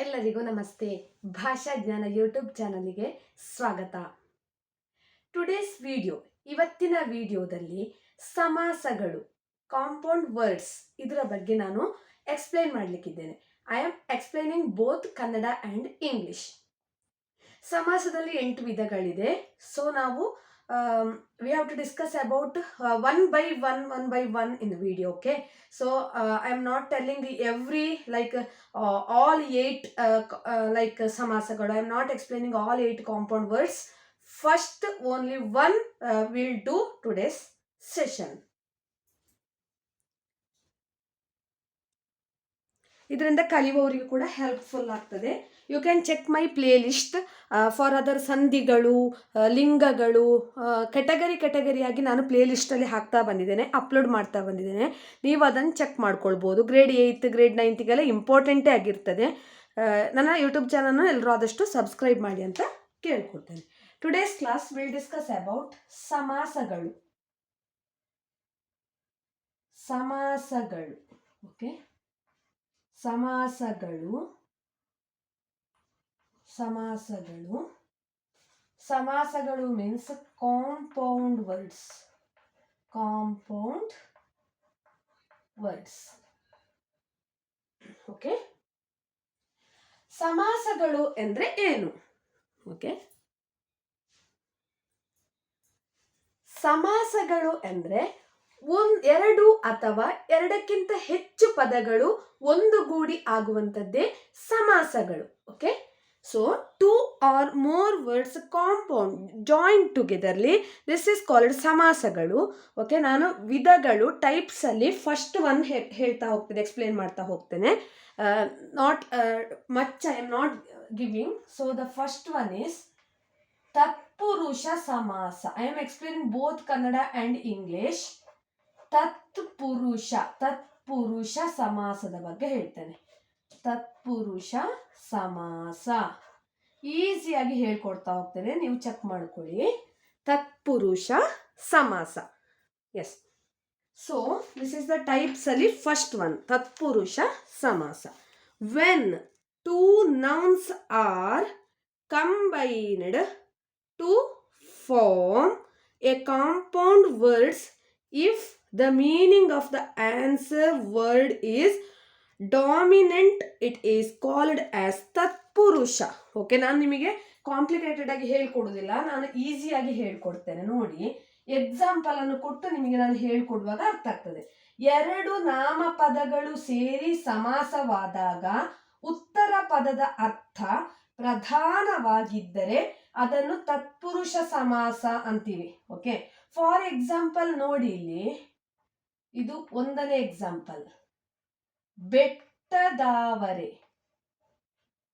ಎಲ್ಲರಿಗೂ ನಮಸ್ತೆ. ಭಾಷಾ ಜ್ಞಾನ ಯೂಟ್ಯೂಬ್ ಚಾನಲಿಗೆ ಸ್ವಾಗತ. ಟುಡೇಸ್ ವಿಡಿಯೋ ಇವತ್ತಿನ ವಿಡಿಯೋದಲ್ಲಿ ಸಮಾಸಗಳು ಕಾಂಪೌಂಡ್ ವರ್ಡ್ಸ್ ಇದರ ಬಗ್ಗೆ ನಾನು explain ಮಾಡಲಿಕ್ಕಿದ್ದೇನೆ. I am explaining both Kannada and English ಸಮಾಸದಲ್ಲಿ ಎಂಟು ವಿಧಗಳಿದೆ. ಸೊ ನಾವು um, we have to discuss about uh, one by one one by one in the video okay? So uh, i am not telling the every like uh, all eight uh, uh, like uh, samasagalu i am not explaining all eight compound words. First only one uh, will do today's session. ಇದರಿಂದ ಕಲಿಯುವವರಿಗೂ ಕೂಡ helpful ಆಗ್ತದೆ. You can check my playlist for other ಸಂಧಿಗಳು ಲಿಂಗಗಳು category ಕೆಟಗರಿಯಾಗಿ ನಾನು ಪ್ಲೇ ಲಿಸ್ಟಲ್ಲಿ ಹಾಕ್ತಾ ಬಂದಿದ್ದೇನೆ upload ಮಾಡ್ತಾ ಬಂದಿದ್ದೇನೆ. ನೀವು ಅದನ್ನು ಚೆಕ್ ಮಾಡ್ಕೊಳ್ಬೋದು. ಗ್ರೇಡ್ ಏಯ್ತ್ ಗ್ರೇಡ್ ನೈನ್ತಿಗೆಲ್ಲ ಇಂಪಾರ್ಟೆಂಟೇ ಆಗಿರ್ತದೆ. ನನ್ನ ಯೂಟ್ಯೂಬ್ ಚಾನಲ್ನ ಎಲ್ಲರೂ ಆದಷ್ಟು ಸಬ್ಸ್ಕ್ರೈಬ್ ಮಾಡಿ ಅಂತ ಕೇಳ್ಕೊಡ್ತೇನೆ today's class will discuss about ಸಮಾಸಗಳು ಸಮಾಸಗಳು ಓಕೆ ಸಮಾಸಗಳು ಸಮಾಸಗಳು ಸಮಾಸಗಳು means compound words compound words okay ಸಮಾಸಗಳು ಎಂದ್ರೆ ಏನು? ಓಕೆ ಸಮಾಸಗಳು ಎಂದ್ರೆ ಒಂದ್, ಎರಡು ಅಥವಾ ಎರಡಕ್ಕಿಂತ ಹೆಚ್ಚು ಪದಗಳು ಒಂದುಗೂಡಿ ಆಗುವಂಥದ್ದೇ ಸಮಾಸಗಳು okay so two or more words compound joint ಟುಗೆದರ್ಲಿ this is called ಸಮಾಸಗಳು ಓಕೆ ನಾನು ವಿಧಗಳು ಟೈಪ್ಸಲ್ಲಿ ಫಸ್ಟ್ ಒನ್ ಹೇಳ್ತಾ ಹೋಗ್ತೇನೆ ಎಕ್ಸ್ಪ್ಲೇನ್ ಮಾಡ್ತಾ ಹೋಗ್ತೇನೆ. Not much I am not giving so the first one is ತತ್ಪುರುಷ ಸಮಾಸ. I am explaining both Kannada and English ತತ್ಪುರುಷ ತತ್ಪುರುಷ ಸಮಾಸದ ಬಗ್ಗೆ ಹೇಳ್ತೇನೆ. ತತ್ಪುರುಷ ಸಮಾಸ. ಈಸಿಯಾಗಿ ಹೇಳ್ಕೊಡ್ತಾ ಹೋಗ್ತೇನೆ, ನೀವು ಚೆಕ್ ಮಾಡ್ಕೊಳ್ಳಿ. ತತ್ಪುರುಷ ಸಮಾಸ. Yes so this is the types ಅಲ್ಲಿ ಫಸ್ಟ್ ಒನ್ ತತ್ಪುರುಷ ಸಮಾಸ. When two nouns are combined to form a compound words if the meaning of the answer word is dominant it is called as Tatpurusha okay ನಾನು ನಿಮಗೆ complicated ಆಗಿ ಹೇಳ್ಕೊಡೋದಿಲ್ಲ. ನಾನು ಈಸಿಯಾಗಿ ಹೇಳ್ಕೊಡ್ತೇನೆ. ನೋಡಿ example ಅನ್ನು ಕೊಟ್ಟು ನಿಮಗೆ ನಾನು ಹೇಳ್ಕೊಡುವಾಗ ಅರ್ಥ ಆಗ್ತದೆ. ಎರಡು ನಾಮಪದಗಳು ಸೇರಿ ಸಮಾಸವಾದಾಗ ಉತ್ತರ ಪದದ ಅರ್ಥ ಪ್ರಧಾನವಾಗಿದ್ದರೆ ಅದನ್ನು ತತ್ಪುರುಷ ಸಮಾಸ ಅಂತೀವಿ. ಓಕೆ ಫಾರ್ ಎಕ್ಸಾಂಪಲ್ ನೋಡಿ ಇಲ್ಲಿ. ಇದು ಒಂದನೇ ಎಕ್ಸಾಂಪಲ್ ಬೆಟ್ಟದಾವರೆ.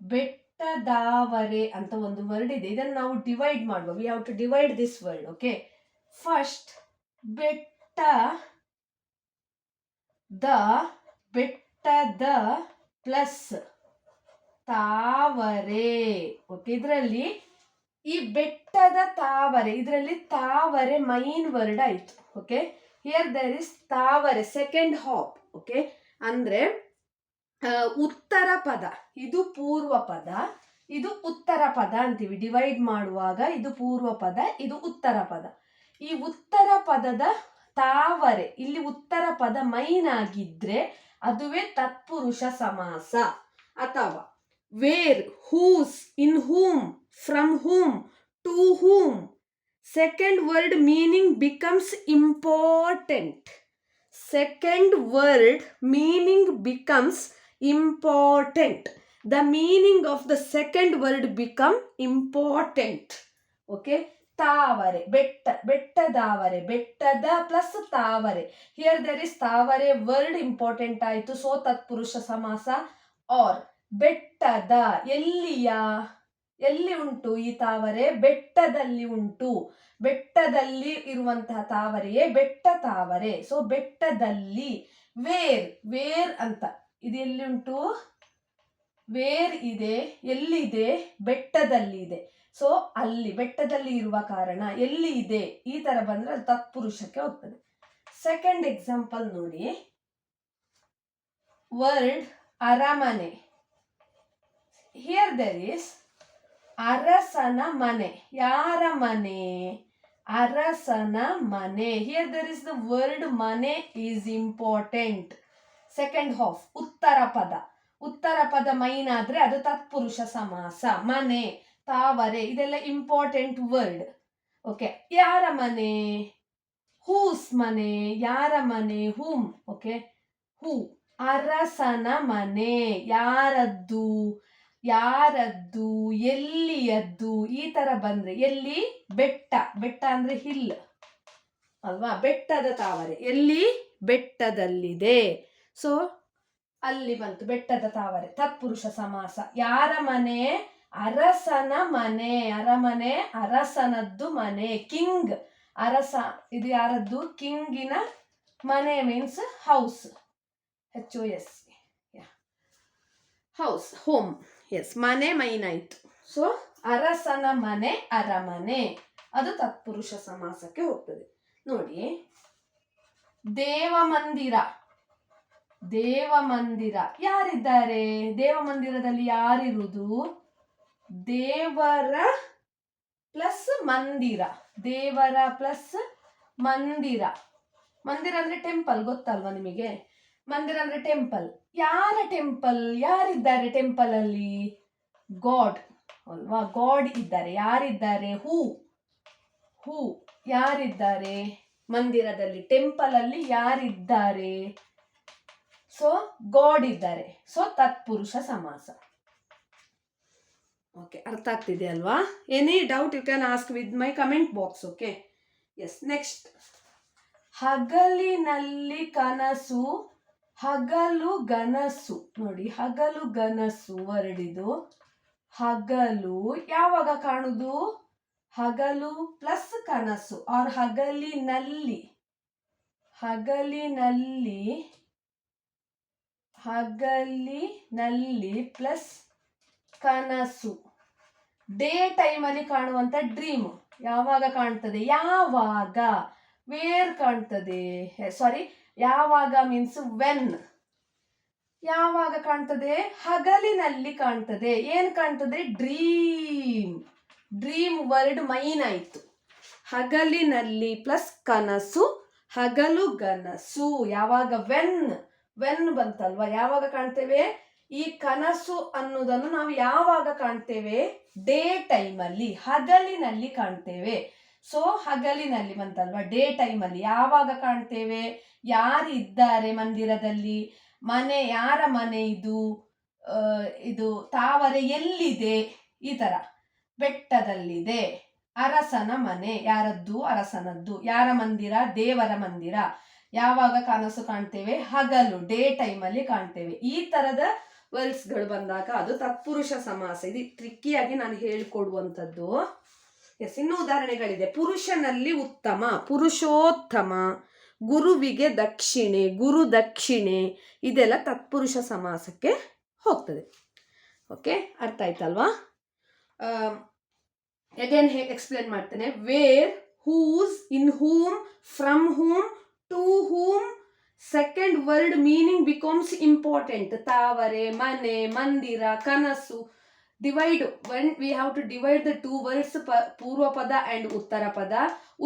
ಬೆಟ್ಟದಾವರೆ ಅಂತ ಒಂದು ವರ್ಡ್ ಇದೆ. ಇದನ್ನು ನಾವು ಡಿವೈಡ್ ಮಾಡುವ. We have to divide this word okay first ಬೆಟ್ಟ ದ ಬೆಟ್ಟದ ಪ್ಲಸ್ ತಾವರೆ. ಓಕೆ ಇದರಲ್ಲಿ ಈ ಬೆಟ್ಟದ ತಾವರೆ, ಇದರಲ್ಲಿ ತಾವರೆ ಮೈನ್ ವರ್ಡ್ ಆಯ್ತು ಓಕೆ ಹಿಯರ್ ದರ್ ಇಸ್ ತಾವರೆ ಸೆಕೆಂಡ್ ಹಾಪ್ ಓಕೆ ಅಂದ್ರೆ ಉತ್ತರ ಪದ, ಇದು ಪೂರ್ವ ಪದ, ಇದು ಉತ್ತರ ಪದ ಅಂತೀವಿ. ಡಿವೈಡ್ ಮಾಡುವಾಗ ಇದು ಪೂರ್ವ ಪದ, ಇದು ಉತ್ತರ ಪದ. ಈ ಉತ್ತರ ಪದದ ತಾವರೆ, ಇಲ್ಲಿ ಉತ್ತರ ಪದ ಮೈನ್ ಆಗಿದ್ರೆ ಅದುವೇ ತತ್ಪುರುಷ ಸಮಾಸ ಅಥವಾ where whose in whom from whom to whom. Second word meaning becomes important second word meaning becomes important the meaning of the second word become important okay ತಾವರೆ ಬೆಟ್ಟ ಬೆಟ್ಟದಾವರೆ ಬೆಟ್ಟದ ಪ್ಲಸ್ ತಾವರೆ ಹಿಯರ್ ದರ್ ಇಸ್ ತಾವರೆ word important ಆಯಿತು. So ತತ್ಪುರುಷ ಸಮಾಸ or ಬೆಟ್ಟದ ಎಲ್ಲಿಯ ಎಲ್ಲಿ ಉಂಟು ಈ ತಾವರೆ? ಬೆಟ್ಟದಲ್ಲಿ ಉಂಟು. ಬೆಟ್ಟದಲ್ಲಿ ಇರುವಂತಹ ತಾವರೆಯೇ ಬೆಟ್ಟ ತಾವರೆ. ಸೊ ಬೆಟ್ಟದಲ್ಲಿ ವೇರ್ ವೇರ್ ಅಂತ. ಇದು ಎಲ್ಲಿ ಉಂಟು? ವೇರ್ ಇದೆ, ಎಲ್ಲಿದೆ? ಬೆಟ್ಟದಲ್ಲಿ ಇದೆ ಸೊ ಅಲ್ಲಿ, ಬೆಟ್ಟದಲ್ಲಿ ಇರುವ ಕಾರಣ ಎಲ್ಲಿ ಇದೆ? ಈ ತರ ಬಂದ್ರೆ ಅದು ತತ್ಪುರುಷಕ್ಕೆ ಹೋಗ್ತದೆ. ಸೆಕೆಂಡ್ ಎಕ್ಸಾಂಪಲ್ ನೋಡಿ. ವರ್ಡ್ ಅರಮನೆ. ಹಿಯರ್ ದೆರ್ ಇಸ್ ಅರಸನ ಮನೆ. ಯಾರ ಮನೆ? ಅರಸನ ಮನೆ. Here there is the word ಮನೆ ಈಸ್ ಇಂಪಾರ್ಟೆಂಟ್ ಸೆಕೆಂಡ್ ಹಾಫ್ ಉತ್ತರ ಪದ. ಉತ್ತರ ಪದ ಮೈನ್ ಆದ್ರೆ ಅದು ತತ್ಪುರುಷ ಸಮಾಸ. ಮನೆ, ತಾವರೆ, ಇದೆಲ್ಲ ಇಂಪಾರ್ಟೆಂಟ್ ವರ್ಡ್ ಓಕೆ ಯಾರ ಮನೆ? ಹೂಸ್ ಮನೆ? ಯಾರ ಮನೆ? ಹೂಮ್ ಓಕೆ ಹೂ ಅರಸನ ಮನೆ. ಯಾರದ್ದು? ಯಾರದ್ದು, ಎಲ್ಲಿಯದ್ದು, ಈ ತರ ಬಂದ್ರೆ ಎಲ್ಲಿ? ಬೆಟ್ಟ. ಬೆಟ್ಟ ಅಂದ್ರೆ ಹಿಲ್. ಅಲ್ವಾ? ಬೆಟ್ಟದ ತಾವರೆ. ಎಲ್ಲಿ? ಬೆಟ್ಟದಲ್ಲಿದೆ. ಸೊ ಅಲ್ಲಿ ಬಂತು. ಬೆಟ್ಟದ ತಾವರೆ. ತತ್ಪುರುಷ ಸಮಾಸ. ಯಾರ ಮನೆ? ಅರಸನ ಮನೆ. ಅರಮನೆ ಅರಸನದ್ದು ಮನೆ. ಕಿಂಗ್. ಅರಸ, ಇದು ಯಾರದ್ದು? ಕಿಂಗಿನ ಮನೆ means house H S house home yes ಮನೆ ಮೈನ್ ಆಯ್ತು ಸೊ ಅರಸನ ಮನೆ, ಅರಮನೆ. ಅದು ತತ್ಪುರುಷ ಸಮಾಸಕ್ಕೆ ಹೋಗ್ತದೆ. ನೋಡಿ. ದೇವ ಮಂದಿರ ದೇವ ಮಂದಿರ ಯಾರಿದ್ದಾರೆ? ದೇವ ಮಂದಿರದಲ್ಲಿ ಯಾರಿರುವುದು? ದೇವರ ಪ್ಲಸ್ ಮಂದಿರ. ದೇವರ ಪ್ಲಸ್ ಮಂದಿರ. ಮಂದಿರ ಅಂದ್ರೆ ಟೆಂಪಲ್ ಗೊತ್ತಲ್ವಾ ನಿಮಗೆ? ಮಂದಿರ ಅಂದ್ರೆ ಟೆಂಪಲ್ ಯಾರ ಟೆಂಪಲ್ ಯಾರಿದ್ದಾರೆ ಟೆಂಪಲ್ ಅಲ್ಲಿ? ಗಾಡ್ ಅಲ್ವಾ? ಗಾಡ್ ಇದ್ದಾರೆ. ಯಾರಿದ್ದಾರೆ? ಹೂ ಹೂ ಯಾರಿದ್ದಾರೆ? ಮಂದಿರದಲ್ಲಿ ಟೆಂಪಲ್ ಅಲ್ಲಿ ಯಾರಿದ್ದಾರೆ? ಸೊ ಗಾಡ್ ಇದ್ದಾರೆ. ಸೊ ತತ್ಪುರುಷ ಸಮಾಸ. ಓಕೆ ಅರ್ಥ ಆಗ್ತಿದೆ ಅಲ್ವಾ? Any doubt you can ask with my comment box okay yes next ಹಗಲಿನಲ್ಲಿ ಕನಸು ಹಗಲು ಗನಸು. ನೋಡಿ, ಹಗಲು ಗನಸು ಹೊರಡಿದು, ಹಗಲು ಯಾವಾಗ ಕಾಣುದು? ಹಗಲು ಪ್ಲಸ್ ಕನಸು ಆರ್ ಹಗಲಿನಲ್ಲಿ. ಹಗಲಿನಲ್ಲಿ ಹಗಲಿನಲ್ಲಿ ಪ್ಲಸ್ ಕನಸು. ಡೇ ಟೈಮಲ್ಲಿ ಕಾಣುವಂತ ಡ್ರೀಮ್ ಯಾವಾಗ ಕಾಣ್ತದೆ? ಯಾವಾಗ? ವೇರ್ ಕಾಣ್ತದೆ? ಸಾರಿ ಯಾವಾಗ ಮೀನ್ಸ್ ವೆನ್ ಯಾವಾಗ ಕಾಣ್ತದೆ? ಹಗಲಿನಲ್ಲಿ ಕಾಣ್ತದೆ. ಏನು ಕಾಣ್ತದೆ? ಡ್ರೀಮ್ ಡ್ರೀಮ್ ವರ್ಡ್ ಮೈನ್ ಆಯ್ತು. ಹಗಲಿನಲ್ಲಿ ಪ್ಲಸ್ ಕನಸು, ಹಗಲು ಗನಸು. ಯಾವಾಗ? ವೆನ್ ವೆನ್ ಬಂತಲ್ವಾ? ಯಾವಾಗ ಕಾಣ್ತೇವೆ? ಈ ಕನಸು ಅನ್ನೋದನ್ನು ನಾವು ಯಾವಾಗ ಕಾಣ್ತೇವೆ? ಡೇ ಟೈಮಲ್ಲಿ ಹಗಲಿನಲ್ಲಿ ಕಾಣ್ತೇವೆ. ಸೊ ಹಗಲಿನಲ್ಲಿ ಬಂತಲ್ವಾ? ಡೇ ಟೈಮಲ್ಲಿ ಯಾವಾಗ ಕಾಣ್ತೇವೆ? ಯಾರು ಇದ್ದಾರೆ ಮಂದಿರದಲ್ಲಿ? ಮನೆ, ಯಾರ ಮನೆ ಇದು? ಇದು ತಾವರೆ ಎಲ್ಲಿದೆ? ಈ ಥರ ಬೆಟ್ಟದಲ್ಲಿದೆ. ಅರಸನ ಮನೆ. ಯಾರದ್ದು? ಅರಸನದ್ದು. ಯಾರ ಮಂದಿರ? ದೇವರ ಮಂದಿರ. ಯಾವಾಗ ಕನಸು ಕಾಣ್ತೇವೆ? ಹಗಲು. ಡೇ ಟೈಮಲ್ಲಿ ಕಾಣ್ತೇವೆ. ಈ ತರದ ವರ್ಡ್ಸ್ಗಳು ಬಂದಾಗ ಅದು ತತ್ಪುರುಷ ಸಮಾಸ. ಇದು ಟ್ರಿಕ್ಕಿಯಾಗಿ ನಾನು ಹೇಳಿಕೊಡುವಂಥದ್ದು. ಎಸ್, ಇನ್ನು ಉದಾಹರಣೆಗಳಿದೆ. ಪುರುಷನಲ್ಲಿ ಉತ್ತಮ, ಪುರುಷೋತ್ತಮ, ಗುರುವಿಗೆ ದಕ್ಷಿಣೆ, ಗುರು ದಕ್ಷಿಣೆ, ಇದೆಲ್ಲ ತತ್ಪುರುಷ ಸಮಾಸಕ್ಕೆ ಹೋಗ್ತದೆ. ಓಕೆ, ಅರ್ಥ ಆಯ್ತಲ್ವಾ? ಅಗೇನ್ ಹೇ ಎಕ್ಸ್ಪ್ಲೇನ್ ಮಾಡ್ತೇನೆ. Where whose in whom from whom to whom second word meaning becomes important ತಾವರೆ, ಮನೆ, ಮಂದಿರ, ಕನಸು. Divide when we have to divide the two words ಪೂರ್ವ ಪದ ಅಂಡ್ ಉತ್ತರ ಪದ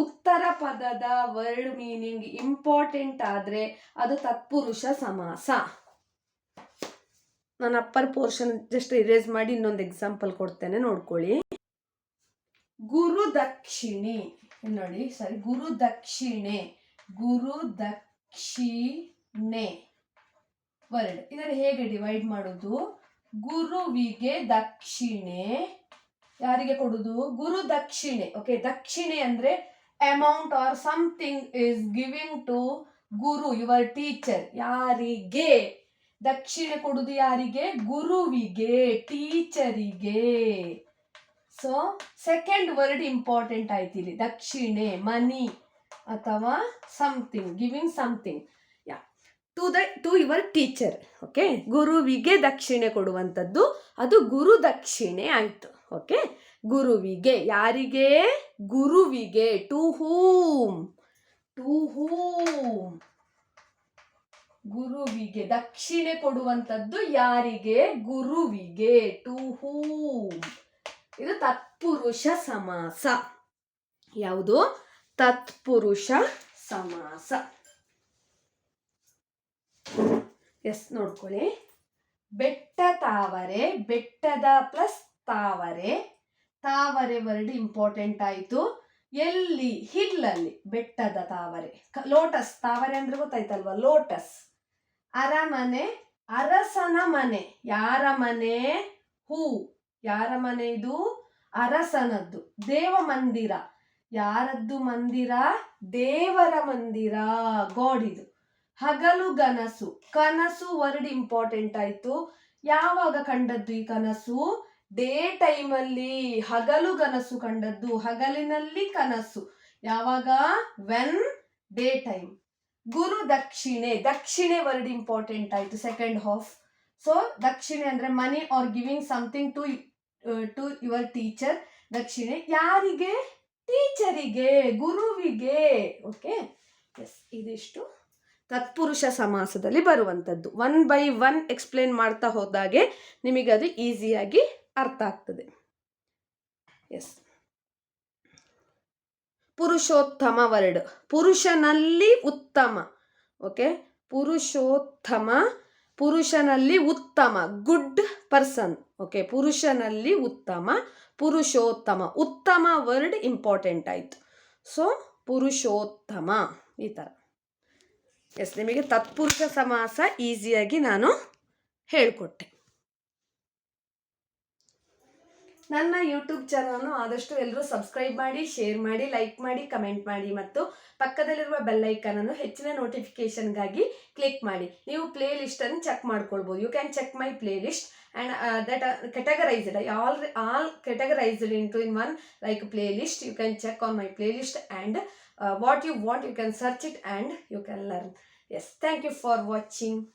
ಉತ್ತರ ಪದದ ವರ್ಡ್ ಮೀನಿಂಗ್ ಇಂಪಾರ್ಟೆಂಟ್ ಆದ್ರೆ ಅದು ತತ್ಪುರುಷ ಸಮಾಸ. ನಾನು ಅಪ್ಪರ್ ಪೋರ್ಷನ್ ಜಸ್ಟ್ ಇರೇಸ್ ಮಾಡಿ ಇನ್ನೊಂದು ಎಕ್ಸಾಂಪಲ್ ಕೊಡ್ತೇನೆ, ನೋಡ್ಕೊಳ್ಳಿ. ಗುರು ದಕ್ಷಿಣೆ, ನೋಡಿ ಸರಿ ಗುರು ದಕ್ಷಿಣೆ ಗುರು ದಕ್ಷಿಣೆ ವರ್ಡ್ ಇದನ್ನು ಹೇಗೆ ಡಿವೈಡ್ ಮಾಡೋದು? ಗುರುವಿಗೆ ದಕ್ಷಿಣೆ. ಯಾರಿಗೆ ಕೊಡುದು? ಗುರು ದಕ್ಷಿಣೆ. ಓಕೆ ದಕ್ಷಿಣೆ ಅಂದ್ರೆ amount or something is giving to guru your teacher ಯಾರಿಗೆ? ದಕ್ಷಿಣೆ ಕೊಡುದು ಯಾರಿಗೆ? ಗುರುವಿಗೆ ಟೀಚರಿಗೆ ಸೊ ಸೆಕೆಂಡ್ ವರ್ಡ್ ಇಂಪಾರ್ಟೆಂಟ್ ಆಯ್ತು ಇಲ್ಲಿ. ದಕ್ಷಿಣೆ ಮನಿ ಅಥವಾ something giving something to the to your teacher okay ಗುರುವಿಗೆ ದಕ್ಷಿಣೆ ಕೊಡುವಂಥದ್ದು, ಅದು ಗುರು ದಕ್ಷಿಣೆ ಆಯಿತು ಓಕೆ ಗುರುವಿಗೆ, ಯಾರಿಗೆ? ಗುರುವಿಗೆ ಟು ಹೂಮ್ ಟು ಹೂಮ್ ಗುರುವಿಗೆ ದಕ್ಷಿಣೆ ಕೊಡುವಂಥದ್ದು ಯಾರಿಗೆ? ಗುರುವಿಗೆ ಟು ಹೂಮ್ ಇದು ತತ್ಪುರುಷ ಸಮಾಸ. ಯಾವುದು? ತತ್ಪುರುಷ ಸಮಾಸ. ಎಸ್, ನೋಡ್ಕೊಳ್ಳಿ. ಬೆಟ್ಟ ತಾವರೆ, ಬೆಟ್ಟದ ಪ್ಲಸ್ ತಾವರೆ. ತಾವರೆ ವರ್ಡ್ ಇಂಪಾರ್ಟೆಂಟ್ ಆಯಿತು. ಎಲ್ಲಿ? ಹಿಲ್ಲಲ್ಲಿ. ಬೆಟ್ಟದ ತಾವರೆ. ಲೋಟಸ್ ತಾವರೆ ಅಂದ್ರೆ ಗೊತ್ತಾಯ್ತಲ್ವ? ಲೋಟಸ್ ಅರಮನೆ ಅರಸನ ಮನೆ. ಯಾರ ಮನೆ? ಹೂ. ಯಾರ ಮನೆ ಇದು? ಅರಸನದ್ದು. ದೇವ ಮಂದಿರ. ಯಾರದ್ದು ಮಂದಿರ? ದೇವರ ಮಂದಿರ. ಗಾಡ್ ಇದು. ಹಗಲು ಗನಸು ಕನಸು ವರ್ಡ್ ಇಂಪಾರ್ಟೆಂಟ್ ಆಯ್ತು. ಯಾವಾಗ ಕಂಡದ್ದು ಈ ಕನಸು? ಡೇ ಟೈಮಲ್ಲಿ ಹಗಲು ಕನಸು ಕಂಡದ್ದು. ಹಗಲಿನಲ್ಲಿ ಕನಸು. ಯಾವಾಗ? ವೆನ್ ಡೇ ಟೈಮ್ ಗುರು ದಕ್ಷಿಣೆ. ದಕ್ಷಿಣೆ ವರ್ಡ್ ಇಂಪಾರ್ಟೆಂಟ್ ಆಯ್ತು ಸೆಕೆಂಡ್ ಹಾಫ್ ಸೊ ದಕ್ಷಿಣೆ ಅಂದ್ರೆ money or giving something to to your teacher ದಕ್ಷಿಣೆ ಯಾರಿಗೆ? ಟೀಚರಿಗೆ ಗುರುವಿಗೆ. ಓಕೆ ಎಸ್ ಇದಿಷ್ಟು. ತತ್ಪುರುಷ ಸಮಾಸದಲ್ಲಿ ಬರುವಂಥದ್ದು. ಒನ್ ಬೈ ಒನ್ ಎಕ್ಸ್ಪ್ಲೇನ್ ಮಾಡ್ತಾ ಹೋದಾಗೆ ನಿಮಗೆ ಅದು ಈಸಿಯಾಗಿ ಅರ್ಥ ಆಗ್ತದೆ. ಎಸ್ ಪುರುಷೋತ್ತಮ ವರ್ಡ್ ಪುರುಷನಲ್ಲಿ ಉತ್ತಮ. ಓಕೆ ಪುರುಷೋತ್ತಮ, ಪುರುಷನಲ್ಲಿ ಉತ್ತಮ. ಗುಡ್ ಪರ್ಸನ್ ಓಕೆ ಪುರುಷನಲ್ಲಿ ಉತ್ತಮ, ಪುರುಷೋತ್ತಮ. ಉತ್ತಮ ವರ್ಡ್ ಇಂಪಾರ್ಟೆಂಟ್ ಆಯಿತು. ಸೊ ಪುರುಷೋತ್ತಮ ಈ ಥರ ಎಸ್, ನಿಮಗೆ ತತ್ಪುರುಷ ಸಮಾಸ ಈಸಿಯಾಗಿ ನಾನು ಹೇಳಿಕೊಟ್ಟೆ. ನನ್ನ ಯೂಟ್ಯೂಬ್ ಚಾನಲ್ನು ಆದಷ್ಟು ಎಲ್ಲರೂ ಸಬ್ಸ್ಕ್ರೈಬ್ ಮಾಡಿ, ಶೇರ್ ಮಾಡಿ, ಲೈಕ್ ಮಾಡಿ, ಕಮೆಂಟ್ ಮಾಡಿ ಮತ್ತು ಪಕ್ಕದಲ್ಲಿರುವ ಬೆಲ್ ಅನ್ನು ಹೆಚ್ಚಿನ ನೋಟಿಫಿಕೇಶನ್ಗಾಗಿ ಕ್ಲಿಕ್ ಮಾಡಿ. ನೀವು ಪ್ಲೇ ಲಿಸ್ಟನ್ನು ಚೆಕ್ ಮಾಡ್ಕೊಳ್ಬೋದು. You can check my playlist and that all I in to in one like playlist you can check on my playlist and uh, what you want you can search it and you can learn. Yes thank you for watching